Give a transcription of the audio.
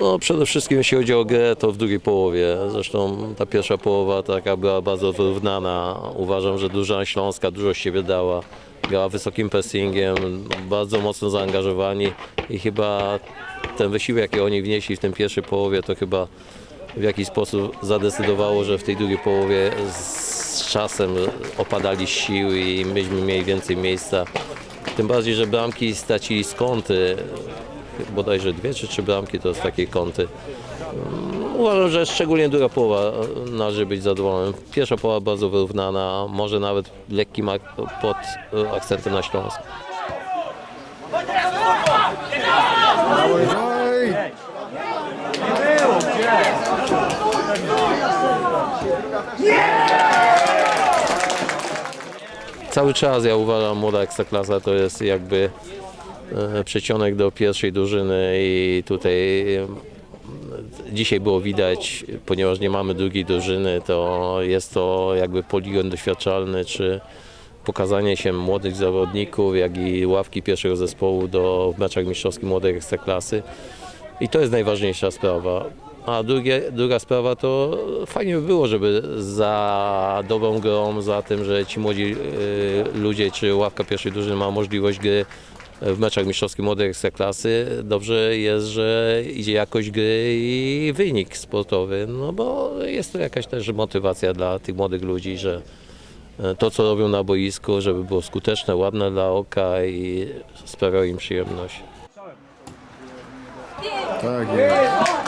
No przede wszystkim jeśli chodzi o grę, to w drugiej połowie. Zresztą ta pierwsza połowa taka była bardzo wyrównana. Uważam, że duża Śląska dużo siebie dała. Grała wysokim pressingiem, bardzo mocno zaangażowani i chyba ten wysiłek, jaki oni wnieśli w tej pierwszej połowie, to chyba w jakiś sposób zadecydowało, że w tej drugiej połowie z czasem opadali sił i myśmy mieli więcej miejsca. Tym bardziej, że bramki stracili z kąty, bodajże dwie czy trzy bramki to z takiej kąty. Mm, Uważam, że szczególnie druga połowa należy być zadowolonym. Pierwsza połowa bardzo wyrównana, może nawet lekkim pod e, akcentem na Śląsk. Cały czas ja uważam młoda ekstraklasa to jest jakby e, przecionek do pierwszej drużyny i tutaj e, dzisiaj było widać, ponieważ nie mamy drugiej drużyny, to jest to jakby poligon doświadczalny, czy pokazanie się młodych zawodników, jak i ławki pierwszego zespołu do meczach mistrzowskich młodej ekstraklasy. I to jest najważniejsza sprawa. A drugie, druga sprawa to fajnie by było, żeby za dobrą grą, za tym, że ci młodzi y, ludzie czy ławka pierwszej drużyny ma możliwość gry w meczach mistrzowskich młodej ekstraklasy, dobrze jest, że idzie jakość gry i wynik sportowy, no bo jest to jakaś też motywacja dla tych młodych ludzi, że e, to co robią na boisku, żeby było skuteczne, ładne dla oka i sprawiało im przyjemność. Tak jest.